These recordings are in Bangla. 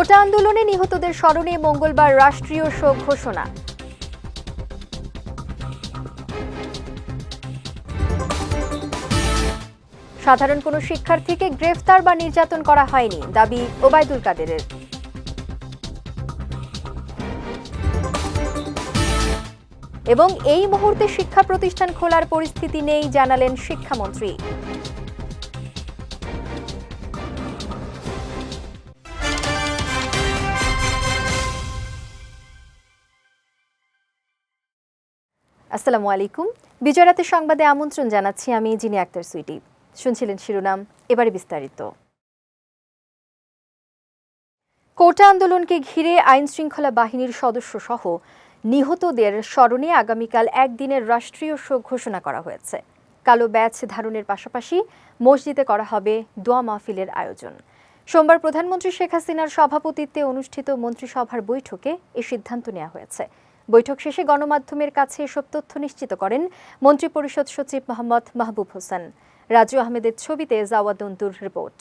কোটা আন্দোলনে নিহতদের স্মরণে মঙ্গলবার রাষ্ট্রীয় শোক ঘোষণা। সাধারণ কোনো শিক্ষার্থীকে গ্রেফতার বা নির্যাতন করা হয়নি, দাবি ওবায়দুল কাদেরের। এবং এই মুহূর্তে শিক্ষা প্রতিষ্ঠান খোলার পরিস্থিতি নেই জানালেন শিক্ষামন্ত্রী। আসসালামু আলাইকুম। বিজয়রাতের সংবাদে আমন্ত্রণ জানাচ্ছি আমি জিনি আক্তার সুইটি। শুনছিলেন শিরোনাম, এবারে বিস্তারিত। কোটা আন্দোলনকে ঘিরে আইন শৃঙ্খলা বাহিনীর সদস্য সহ নিহতদের স্মরণে আগামীকাল একদিনের রাষ্ট্রীয় শোক ঘোষণা করা হয়েছে। কালো ব্যাচ ধারণের পাশাপাশি মসজিদে করা হবে দোয়া মাহফিলের আয়োজন। সোমবার প্রধানমন্ত্রী শেখ হাসিনার সভাপতিত্বে অনুষ্ঠিত মন্ত্রিসভার বৈঠকে এ সিদ্ধান্ত নেওয়া হয়েছে। বৈঠক শেষে গণমাধ্যমের কাছে এসব তথ্য নিশ্চিত করেন মন্ত্রিপরিষদ সচিব মোহাম্মদ মাহবুব হোসেন। রাজু আহমেদের ছবিতে জাওয়াদন্তুর রিপোর্ট।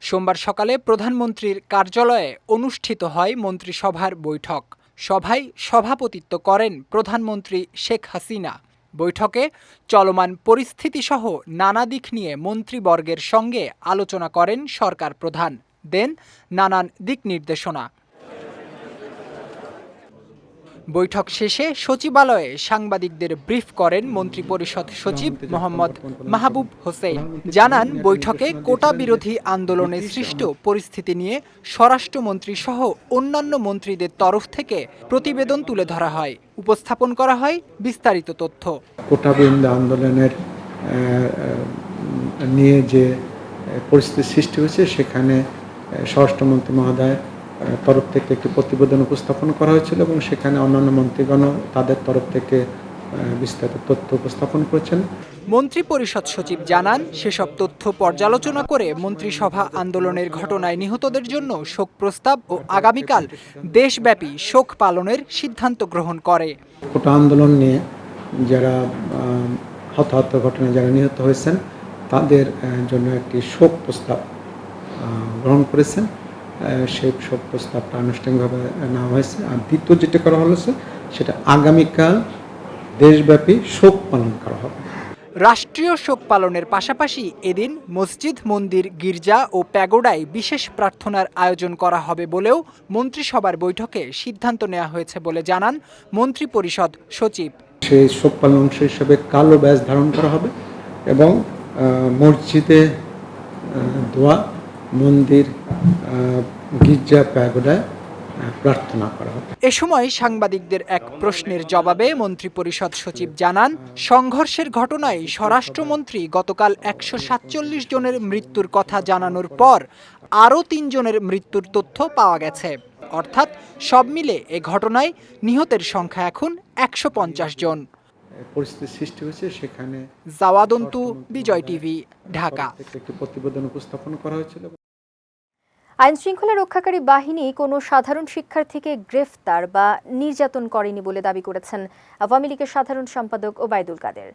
সোমবার সকালে প্রধানমন্ত্রীর কার্যালয়ে অনুষ্ঠিত হয় মন্ত্রিসভার বৈঠক। সভায় সভাপতিত্ব করেন প্রধানমন্ত্রী শেখ হাসিনা। বৈঠকে চলমান পরিস্থিতিসহ নানা দিক নিয়ে মন্ত্রীবর্গের সঙ্গে আলোচনা করেন সরকার প্রধান। দেন নানান দিক নির্দেশনা। বৈঠক শেষে সচিবালয়ে সাংবাদিকদের ব্রিফ করেন মন্ত্রিপরিষদ সচিব মোহাম্মদ মাহবুব হোসেন। জানান বৈঠকে কোটা বিরোধী আন্দোলনে সৃষ্ট পরিস্থিতি নিয়ে স্বরাষ্ট্রমন্ত্রী সহ অন্যান্য মন্ত্রীদের তরফ থেকে প্রতিবেদন তুলে ধরা হয়। উপস্থাপন করা হয় বিস্তারিত তথ্য। কোটাবিন্দু আন্দোলনের আহ, আহ, নিয়ে যে পরিস্থিতি সৃষ্টি হয়েছে সেখানে স্বরাষ্ট্রমন্ত্রী মহোদয় তরফ থেকে একটি প্রতিবেদন উপস্থাপন করা হয়েছিল এবং সেখানে অন্যান্য মন্ত্রীগণও তাদের তরফ থেকে বিস্তারিত তথ্য উপস্থাপন করেছেন। মন্ত্রিপরিষদ সচিব জানান সেসব তথ্য পর্যালোচনা করে মন্ত্রিসভা আন্দোলনের ঘটনায় নিহতদের জন্য শোক প্রস্তাব ও আগামীকাল দেশব্যাপী শোক পালনের সিদ্ধান্ত গ্রহণ করে। কোটা আন্দোলন নিয়ে যারা হতাহত ঘটনায় যারা নিহত হয়েছেন তাদের জন্য একটি শোক প্রস্তাব গ্রহণ করেছেন। সেই শোক প্রস্তাবটা আনুষ্ঠানিকভাবে নেওয়া হয়েছে। আর দ্বিতীয় যেটা করা হয়েছে সেটা আগামীকাল দেশব্যাপী শোক পালন করা হবে। রাষ্ট্রীয় শোক পালনের পাশাপাশি এদিন মসজিদ মন্দির গির্জা ও প্যাগোডায় বিশেষ প্রার্থনার আয়োজন করা হবে বলেও মন্ত্রিসভার বৈঠকে সিদ্ধান্ত নেওয়া হয়েছে বলে জানান মন্ত্রিপরিষদ সচিব। সেই শোক পালন অংশ হিসেবে কালো ব্যাজ ধারণ করা হবে এবং মসজিদে দোয়া মন্দির গির্জা প্যাগোডায় প্রার্থনা করা হবে এ সময় সাংবাদিকদের এক প্রশ্নের জবাবে মন্ত্রিপরিষদ সচিব জানান সংঘর্ষের ঘটনায় স্বরাষ্ট্রমন্ত্রী গতকাল একশো সাতচল্লিশ জনের মৃত্যুর কথা জানানোর পর আরও তিনজনের মৃত্যুর তথ্য পাওয়া গেছে। অর্থাৎ সব মিলে এ ঘটনায় নিহতের সংখ্যা এখন একশো পঞ্চাশ জন। পরিস্থিতি সৃষ্টি হয়েছে সেখানে জাওয়াদন্তু বিজয় টিভি ঢাকা। একটি প্রতিবেদন উপস্থাপন করা হয়েছিল। আইন শৃঙ্খলা রক্ষাকারী বাহিনী কোনো সাধারণ শিক্ষার্থীকে গ্রেফতার বা নির্যাতন করেনি বলে দাবি করেছেন আওয়ামী লীগের সাধারণ সম্পাদক ওবায়দুল কাদের।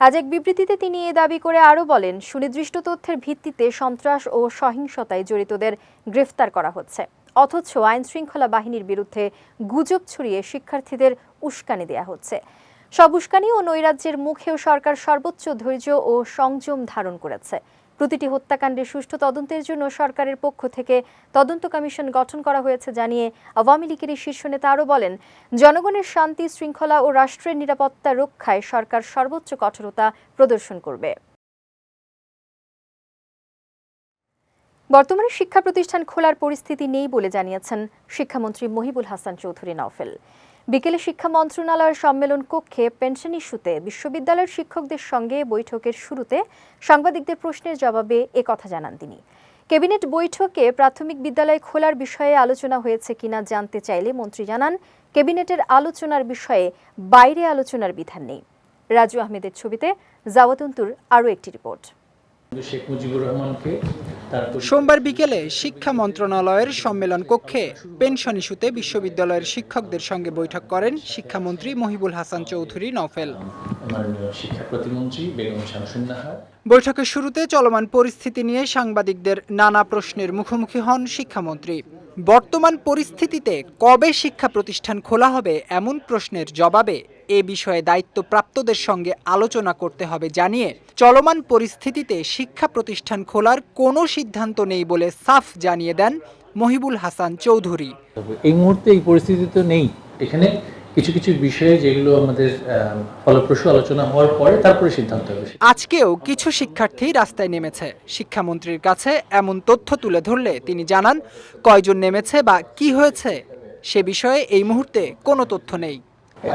আজ এক বিবৃতিতে তিনি এ দাবি করে আরও বলেন, সুনির্দিষ্ট তথ্যের ভিত্তিতে সন্ত্রাস ও সহিংসতায় জড়িতদের গ্রেফতার করা হচ্ছে। অথচ আইন শৃঙ্খলা বাহিনীর বিরুদ্ধে গুজব ছড়িয়ে শিক্ষার্থীদের উস্কানি দেয়া হচ্ছে। সব উস্কানি ও নৈরাজ্যের মুখেও সরকার সর্বোচ্চ ধৈর্য ও সংযম ধারণ করেছে। প্রতিটি হত্যাকাণ্ডের সুষ্ঠু তদন্তের জন্য সরকারের পক্ষ থেকে তদন্ত কমিশন গঠন করা হয়েছে জানিয়ে আওয়ামী লীগের শীর্ষ নেতা আরও বলেন, জনগণের শান্তি, শৃঙ্খলা ও রাষ্ট্রের নিরাপত্তা রক্ষায় সরকার সর্বোচ্চ কঠোরতা প্রদর্শন করবে। বর্তমানে শিক্ষা প্রতিষ্ঠান খোলার পরিস্থিতি নেই বলে জানিয়েছেন শিক্ষামন্ত্রী মহিবুল হাসান চৌধুরী নওফেল। বিকেলে শিক্ষা মন্ত্রণালয়ের সম্মেলন কক্ষে পেনশন ইস্যুতে বিশ্ববিদ্যালয়ের শিক্ষকদের সঙ্গে বৈঠকের শুরুতে সাংবাদিকদের প্রশ্নের জবাবে এ কথা জানান তিনি। ক্যাবিনেট বৈঠকে প্রাথমিক বিদ্যালয় খোলার বিষয়ে আলোচনা হয়েছে কিনা জানতে চাইলে মন্ত্রী জানান, ক্যাবিনেটের আলোচনার বিষয়ে বাইরে আলোচনার বিধান নেই। রাজু আহমেদের ছবিতে জাওয়াতুন্তুর আরও একটি রিপোর্ট। শেখ মুজিবুর রহমানকে সোমবার বিকেলে শিক্ষা মন্ত্রণালয়ের সম্মেলন কক্ষে পেনশন ইস্যুতে বিশ্ববিদ্যালয়ের শিক্ষকদের সঙ্গে বৈঠক করেন শিক্ষামন্ত্রী মহিবুল হাসান চৌধুরী নফেল বৈঠকের শুরুতে চলমান পরিস্থিতি নিয়ে সাংবাদিকদের নানা প্রশ্নের মুখোমুখি হন শিক্ষামন্ত্রী। বর্তমান পরিস্থিতিতে কবে শিক্ষা প্রতিষ্ঠান খোলা হবে এমন প্রশ্নের জবাবে এ বিষয়ে দায়িত্বপ্রাপ্তদের সঙ্গে আলোচনা করতে হবে জানিয়ে চলমান পরিস্থিতিতে শিক্ষা প্রতিষ্ঠান খোলার কোনো সিদ্ধান্ত নেই বলে সাফ জানিয়ে দেন মহিবুল হাসান চৌধুরী। এই মুহূর্তে এই পরিস্থিতি তো নেই। এখানে কিছু কিছু বিষয়ে যেগুলো আমাদের ফলপ্রসূ আলোচনা হওয়ার পরে তারপরে সিদ্ধান্ত হবে। আজকেও কিছু শিক্ষার্থী রাস্তায় নেমেছে। শিক্ষামন্ত্রীর কাছে এমন তথ্য তুলে ধরলে তিনি জানান কয়জন নেমেছে বা কি হয়েছে সে বিষয়ে এই মুহূর্তে কোনো তথ্য নেই।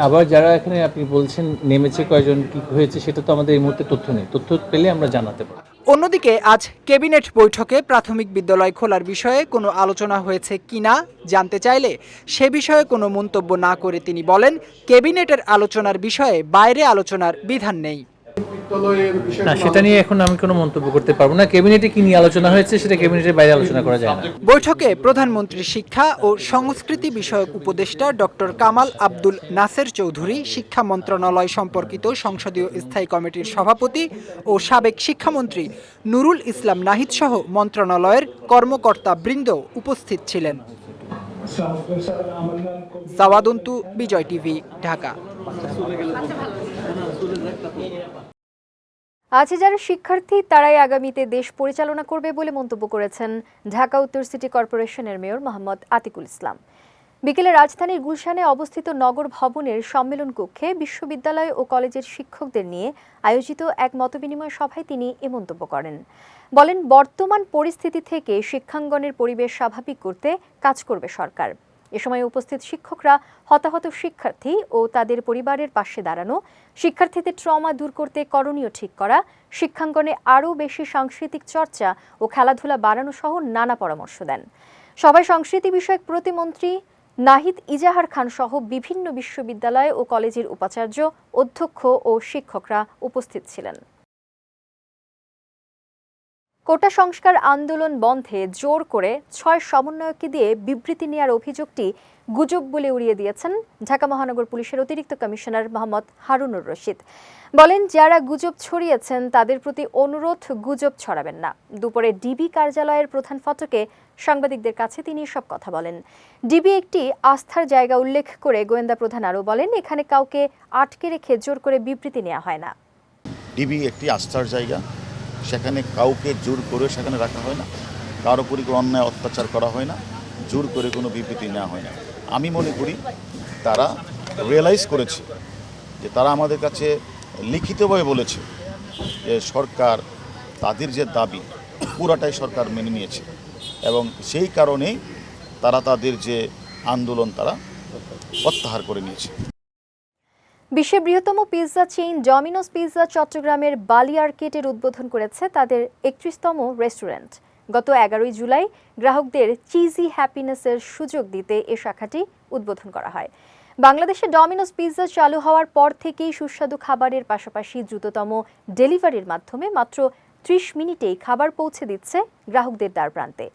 আবার যারা এখানে আপনি বলছেন নেমেছে কয়জন, কি হয়েছে, সেটা তো আমাদের এই মুহূর্তে তথ্য নেই। তথ্য পেলে আমরা জানাতে পারব। অন্যদিকে, আজ ক্যাবিনেট বৈঠকে প্রাথমিক বিদ্যালয় খোলার বিষয়ে কোনো আলোচনা হয়েছে কিনা জানতে চাইলে সে বিষয়ে কোনো মন্তব্য না করে তিনি বলেন, ক্যাবিনেটের আলোচনার বিষয়ে বাইরে আলোচনার বিধান নেই। না সেটা নিয়ে এখন আমি কোনো মন্তব্য করতে পারব না। ক্যাবিনেটে কি নিয়ে আলোচনা হয়েছে সেটা ক্যাবিনেটের বাইরে আলোচনা করা যায় না। বৈঠকে প্রধানমন্ত্রী শিক্ষা ও সংস্কৃতি বিষয়ক উপদেষ্টা ডক্টর কামাল আব্দুল নাসের চৌধুরী শিক্ষা মন্ত্রণালয় সম্পর্কিত সংসদীয় স্থায়ী কমিটির সভাপতি ও সাবেক শিক্ষামন্ত্রী নুরুল ইসলাম নাহিদ সহ মন্ত্রণালয়ের কর্মকর্তা বৃন্দ উপস্থিত ছিলেন। সাওয়াদন্তু বিজয় টিভি ঢাকা। আছে যারা শিক্ষার্থী, তারাই আগামীতে দেশ পরিচালনা করবে বলে মন্তব্য করেছেন ঢাকা উত্তর সিটি কর্পোরেশনের মেয়র মোহাম্মদ আতিকুল ইসলাম। বিকেলে রাজধানীর গুলশানে অবস্থিত নগর ভবনের সম্মেলন কক্ষে বিশ্ববিদ্যালয় ও কলেজের শিক্ষকদের নিয়ে আয়োজিত এক মতবিনিময় সভায় তিনি এ মন্তব্য করেন। বলেন, বর্তমান পরিস্থিতি থেকে শিক্ষাঙ্গনের পরিবেশ স্বাভাবিক করতে কাজ করবে সরকার। এ সময় উপস্থিত শিক্ষকরা হতাহত শিক্ষার্থী ও তাদের পরিবারের পাশে দাঁড়ানো, শিক্ষার্থীদের ট্রমা দূর করতে করণীয় ঠিক করা, শিক্ষাঙ্গনে আরও বেশি সাংস্কৃতিক চর্চা ও খেলাধুলা বাড়ানো সহ নানা পরামর্শ দেন। সভায় সংস্কৃতি বিষয়ক প্রতিমন্ত্রী নাহিদ ইজাহার খান সহ বিভিন্ন বিশ্ববিদ্যালয় ও কলেজের উপাচার্য, অধ্যক্ষ ও শিক্ষকরা উপস্থিত ছিলেন। কোটা সংস্কার আন্দোলন বন্ধে জোর করে ছয় সমন্বয়ককে দিয়ে বিবৃতি নেওয়ার অভিযোগটি গুজব বলে উড়িয়ে দিয়েছেন ঢাকা মহানগর পুলিশের অতিরিক্ত কমিশনার মোহাম্মদ হারুনুর রশিদ। বলেন, যারা গুজব ছড়িয়েছেন তাদের প্রতি অনুরোধ গুজব ছড়াবেন না। দুপুরে ডিবি কার্যালয়ের প্রধান ফটকে সাংবাদিকদের কাছে তিনি সব কথা বলেন। ডিবি একটি আস্থার জায়গা উল্লেখ করে গোয়েন্দা প্রধান আরও বলেন, এখানে কাউকে আটকে রেখে জোর করে বিবৃতি নেওয়া হয় না। ডিবি একটি আস্থার জায়গা। সেখানে কাউকে জোর করে সেখানে রাখা হয় না। কারও উপরই কোনো অন্যায়, অত্যাচার করা হয় না। জোর করে কোনো বিবৃতি নেওয়া হয় না। আমি মনে করি তারা রিয়েলাইজ করেছে যে তারা আমাদের কাছে লিখিতভাবে বলেছে যে সরকার তাদের যে দাবি, পুরাটাই সরকার মেনে নিয়েছে এবং সেই কারণেই তারা তাদের যে আন্দোলন তারা প্রত্যাহার করে নিয়েছে। বিশ্বের বৃহত্তম পিৎজা চেইন ডমিনোস পিৎজা চট্টগ্রামের বালি আর্কেটের উদ্বোধন করেছে তাদের একত্রিশতম রেস্টুরেন্ট। গত এগারোই জুলাই গ্রাহকদের চিজি হ্যাপিনেসের সুযোগ দিতে এ শাখাটি উদ্বোধন করা হয়। বাংলাদেশে ডমিনোস পিৎজা চালু হওয়ার পর থেকেই সুস্বাদু খাবারের পাশাপাশি দ্রুততম ডেলিভারির মাধ্যমে মাত্র ত্রিশ মিনিটেই খাবার পৌঁছে দিচ্ছে গ্রাহকদের দ্বার প্রান্তে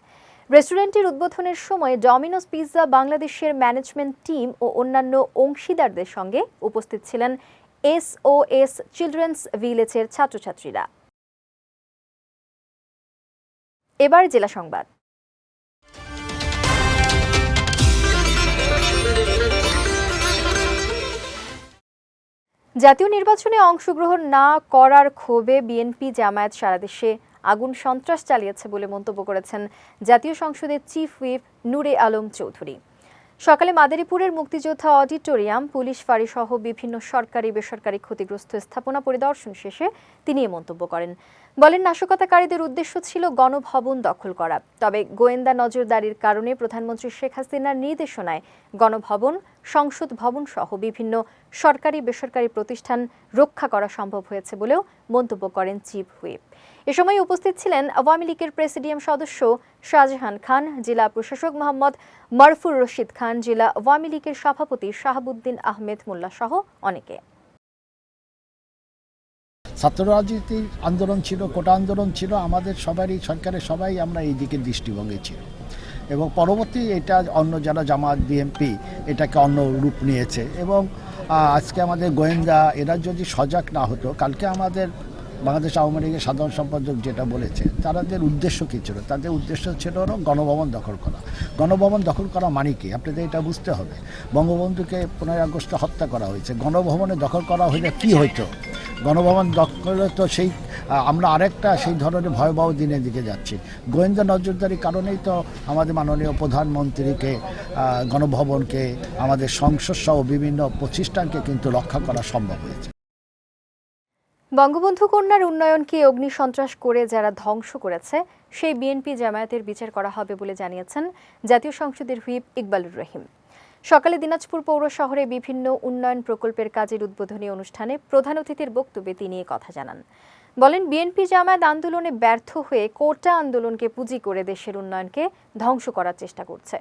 রেস্টুরেন্টের উদ্বোধনের সময় ডমিনোস পিৎজা বাংলাদেশের ম্যানেজমেন্ট টিম ও অন্যান্য অংশীদারদের সঙ্গে উপস্থিত ছিলেন এস ও এস চিলড্রেন্স ভিলেজের ছাত্রছাত্রীরা। এবার জেলা সংবাদ। জাতীয় নির্বাচনে অংশগ্রহণ না করার ক্ষোভে বিএনপি জামায়াত সারা দেশে আগুন সন্ত্রাস চালিয়েছে বলে মন্তব্য করেছেন জাতীয় সংসদের চিফ হুইপ নূরে আলম চৌধুরী। সকালে মাদারীপুরের মুক্তিযোদ্ধা অডিটোরিয়াম পুলিশ ফাঁড়ি সহ বিভিন্ন সরকারি, বেসরকারি ক্ষতিগ্রস্ত স্থাপনা পরিদর্শন শেষে তিনি এ মন্তব্য করেন। বলেন, নাশকতাকারীদের উদ্দেশ্য ছিল গণভবন দখল করা। তবে গোয়েন্দা নজরদারির কারণে প্রধানমন্ত্রী শেখ হাসিনার নির্দেশনায় গণভবন, সংসদ ভবন সহ বিভিন্ন সরকারি, বেসরকারি প্রতিষ্ঠান রক্ষা করা সম্ভব হয়েছে বলেও মন্তব্য করেন চিফ হুইপ। এ সময় উপস্থিত ছিলেন আওয়ামী লীগের প্রেসিডিয়াম সদস্য শাহজাহান খান, জেলা প্রশাসক মোহাম্মদ মারফুর রশিদ খান, জেলা আওয়ামী লীগের সভাপতি শাহাবুদ্দিন আহমেদ মোল্লা সহ অনেকে। ছাত্র রাজনীতি আন্দোলন ছিল, কোটা আন্দোলন ছিল, আমাদের সবারই, সরকারের সবাই আমরা এই দিকে দৃষ্টিভঙ্গি ছিল। এবং পরবর্তী এটা অন্য যারা জামাত, বিএনপি, এটাকে অন্য রূপ নিয়েছে। এবং আজকে আমাদের গোয়েন্দা, এরা যদি সজাগ না হতো, কালকে আমাদের বাংলাদেশ আওয়ামী লীগের সাধারণ সম্পাদক যেটা বলেছে তাদের উদ্দেশ্য কী ছিল? তাদের উদ্দেশ্য ছিল হলো গণভবন দখল করা। গণভবন দখল করা মানে কি? আপনাদের এটা বুঝতে হবে। বঙ্গবন্ধুকে পনেরোই আগস্টে হত্যা করা হয়েছে। গণভবনে দখল করা হলে কি হইতো? গণভবন দখলে তো সেই আমরা আরেকটা সেই ধরনের ভয়াবহ দিনের দিকে যাচ্ছি। গোয়েন্দা নজরদারির কারণেই তো আমাদের মাননীয় প্রধানমন্ত্রীকে গণভবনকে আমাদের সংসদ সহ বিভিন্ন প্রতিষ্ঠানকে কিন্তু রক্ষা করা সম্ভব হয়েছে। বঙ্গবন্ধু কন্যার উন্নয়নকে অগ্নিসন্ত্রাস করে যারা ধ্বংস করেছে, সেই বিএনপি জামায়াতের বিচার করা হবে বলে জানিয়েছেন জাতীয় সংসদের হুইপ ইকবালুর রহিম। সকালে দিনাজপুর পৌর শহরে বিভিন্ন উন্নয়ন প্রকল্পের কাজের উদ্বোধনী অনুষ্ঠানে প্রধান অতিথির বক্তব্যে তিনি কথা জানান। বলেন, বিএনপি জামায়াত আন্দোলনে ব্যর্থ হয়ে কোটা আন্দোলনকে পুঁজি করে দেশের উন্নয়নকে ধ্বংস করার চেষ্টা করছে।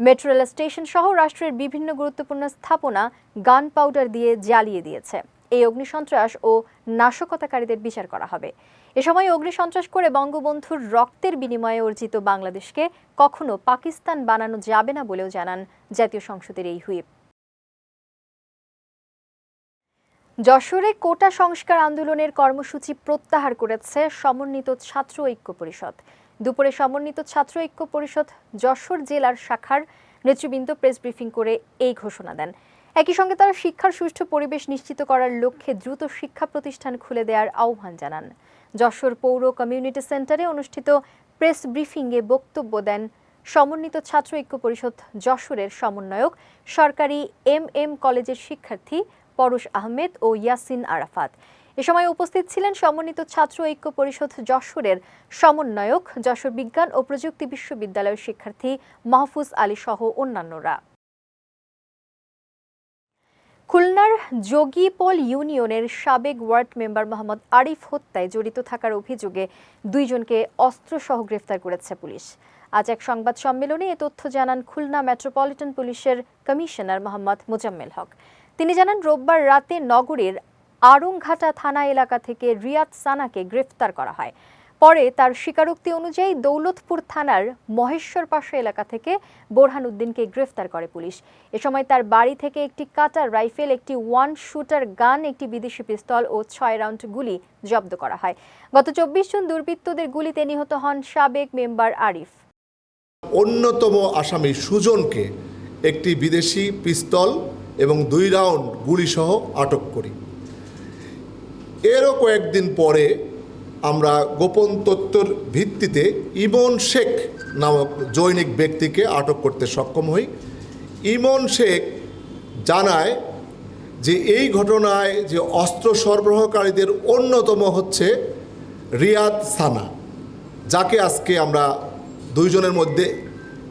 মেট্রো রেল স্টেশন সহ রাষ্ট্রের বিভিন্ন গুরুত্বপূর্ণ স্থাপনা গান পাউডার দিয়ে জ্বালিয়ে দিয়েছে। এই অগ্নিসন্ত্রাস ও নাশকতাকারীদের বিচার করা হবে। এ সময় অগ্নিসন্ত্রাস করে বঙ্গবন্ধুর রক্তের বিনিময়ে অর্জিত বাংলাদেশকে কখনো পাকিস্তান বানানো যাবে না বলেও জানান জাতীয় সংসদের এই হুইপ। যশোরে কোটা সংস্কার আন্দোলনের কর্মসূচি প্রত্যাহার করেছে সমন্বিত ছাত্র ঐক্য পরিষদ। দুপুরে সমন্বিত ছাত্র ঐক্য পরিষদ যশোর জেলার শাখার নেতৃবৃন্দ প্রেস ব্রিফিং করে এই ঘোষণা দেন। একই সঙ্গে তারা শিক্ষার সুষ্ঠু পরিবেশ নিশ্চিত করার লক্ষ্যে দ্রুত শিক্ষা প্রতিষ্ঠান খুলে দেওয়ার আহ্বান জানান। যশোর পৌর কমিউনিটি সেন্টারে অনুষ্ঠিত প্রেস ব্রিফিংয়ে বক্তব্য দেন সমন্বিত ছাত্র ঐক্য পরিষদ যশোরের সমন্বয়ক সরকারি এম এম কলেজের শিক্ষার্থী পরশ আহমেদ ও ইয়াসিন আরাফাত। এ সময় উপস্থিত ছিলেন সমন্বিত ছাত্র ঐক্য পরিষদ যশোরের সমন্বয়ক, যশোর বিজ্ঞান ও প্রযুক্তি বিশ্ববিদ্যালয়ের শিক্ষার্থী মাহফুজ আলী সহ অন্যান্যরা। খুলনার যোগীপল ইউনিয়নের সাবেক ওয়ার্ড মেম্বার মোহাম্মদ আরিফ হত্যায় জড়িত থাকার অভিযোগে দুইজনকে অস্ত্রসহ গ্রেফতার করেছে পুলিশ। আজ এক সংবাদ সম্মেলনে এ তথ্য জানান খুলনা মেট্রোপলিটন পুলিশের কমিশনার মোহাম্মদ মোজাম্মেল হক। তিনি জানান, রোববার রাতে নগরের আরংঘাটা থানা এলাকা থেকে রিয়াদ সানাকে গ্রেফতার করা হয়। পরে তার স্বীকারোক্তি অনুযায়ী দৌলতপুর থানার মহেশ্বর পাশা এলাকা থেকে বোরহান উদ্দিনকে গ্রেফতার করে পুলিশ। এ সময় তার বাড়ি থেকে একটি কাটার রাইফেল, একটি ওয়ান শুটার গান, একটি বিদেশি পিস্তল ও ছয় রাউন্ড গুলি জব্দ করা হয়। গত চব্বিশ জুন দুর্বৃত্তদের গুলিতে নিহত হন সাবেক মেম্বার আরিফ। অন্যতম আসামি সুজনকে একটি বিদেশি পিস্তল এবং দুই রাউন্ড গুলিসহ আটক করি। এরও কয়েকদিন পরে আমরা গোপন তথ্যর ভিত্তিতে ইমন শেখ নামক জৈনিক ব্যক্তিকে আটক করতে সক্ষম হই। ইমন শেখ জানায় যে এই ঘটনায় যে অস্ত্র সরবরাহকারীদের অন্যতম হচ্ছে রিয়াদ সানা, যাকে আজকে আমরা দুইজনের মধ্যে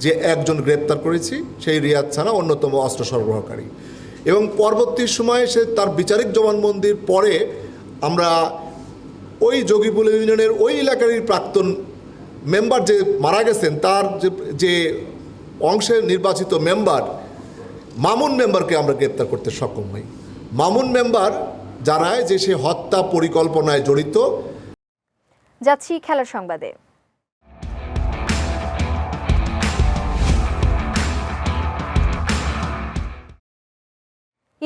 যে একজন গ্রেপ্তার করেছি, সেই রিয়াদ ছানা অন্যতম অস্ত্র সরবরাহকারী। এবং পরবর্তী সময়ে সে তার বিচারিক জবানবন্দির পরে আমরা ওই যোগীপুল ইউনিয়নের ওই এলাকারই প্রাক্তন মেম্বার যে মারা গেছেন, তার যে অংশের নির্বাচিত মেম্বার, মামুন মেম্বারকে আমরা গ্রেপ্তার করতে সক্ষম হই। মামুন মেম্বার জানায় যে সে হত্যা পরিকল্পনায় জড়িত। যাচ্ছি খেলার সংবাদে।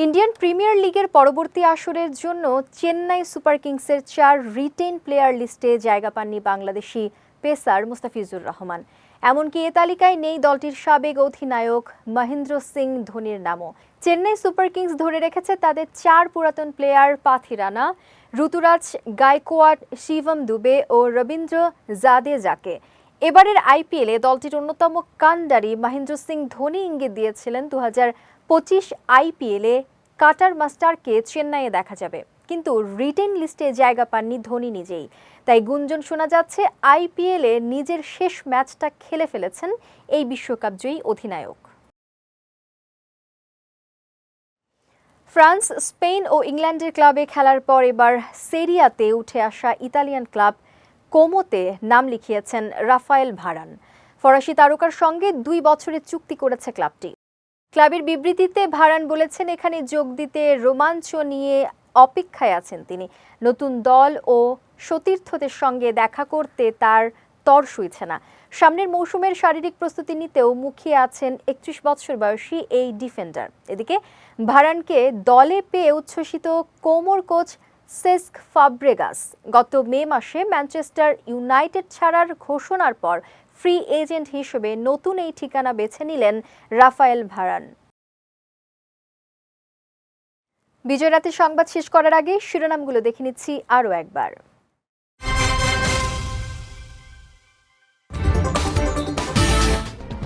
ইন্ডিয়ান প্রিমিয়ার লিগের পরবর্তী আসরের জন্য চেন্নাই সুপার কিংসের চার রিটেন প্লেয়ার লিস্টে জায়গা পাননি বাংলাদেশি পেসার মুস্তাফিজুর রহমান। এমনকি এ তালিকায় নেই দলটির সাবেক অধিনায়ক মহেন্দ্র সিং ধোনির নামও। চেন্নাই সুপার কিংস ধরে রেখেছে তাদের চার পুরাতন প্লেয়ার পাথিরানা ঋতুরাজ গায়কোয়াড, শিবম দুবে ও রবীন্দ্র জাদেজাকে। এবারের আইপিএলে দলটির অন্যতম কান্ডারি মহেন্দ্র সিং ধোনি ইঙ্গিত দিয়েছিলেন দু পঁচিশ আইপিএলে কাটার মাস্টারকে চেন্নাইয়ে দেখা যাবে। কিন্তু রিটেন লিস্টে জায়গা পাননি ধোনি নিজেই। তাই গুঞ্জন শোনা যাচ্ছে, আইপিএলে নিজের শেষ ম্যাচটা খেলে ফেলেছেন এই বিশ্বকাপ জয়ী অধিনায়ক। ফ্রান্স, স্পেন ও ইংল্যান্ডের ক্লাবে খেলার পর এবার সেরিয়াতে উঠে আসা ইতালিয়ান ক্লাব কোমোতে নাম লিখিয়েছেন রাফায়েল ভারান। ফরাসি তারকার সঙ্গে দুই বছরের চুক্তি করেছে ক্লাবটি। ক্লাবের বিবৃতিতে ভারান বলেছেন, এখানে যোগ দিতে রোমাঞ্চ নিয়ে অপেক্ষায় আছেন তিনি। নতুন দল ও সতীর্থদের সঙ্গে দেখা করতে তার তর সইছে না। সামনের মৌসুমের শারীরিক প্রস্তুতি নিতেও মুখিয়ে আছেন একত্রিশ বছর বয়সী এই ডিফেন্ডার। এদিকে ভারানকে দলে পেয়ে উচ্ছ্বসিত কোমর কোচ সেস্ক ফাব্রেগাস। গত মে মাসে ম্যানচেস্টার ইউনাইটেড ছাড়ার ঘোষণার পর ফ্রি এজেন্ট হিসেবে নতুন এই ঠিকানা বেছে নিলেন রাফায়েল ভারান। বিজয় রাতের সংবাদ শেষ করার আগে শিরোনামগুলো দেখে নিচ্ছি আরও একবার।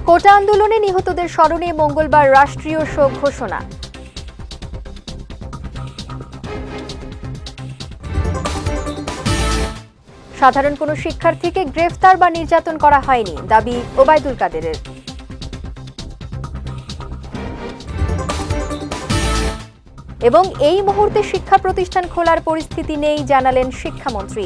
কোটা আন্দোলনে নিহতদের স্মরণে মঙ্গলবার রাষ্ট্রীয় শোক ঘোষণা। সাধারণ কোনো শিক্ষার্থীকে গ্রেফতার বা নির্যাতন করা হয়নি, দাবি ওবায়দুল কাদেরের। এবং এই মুহূর্তে শিক্ষা প্রতিষ্ঠান খোলার পরিস্থিতি নেই, জানালেন শিক্ষামন্ত্রী।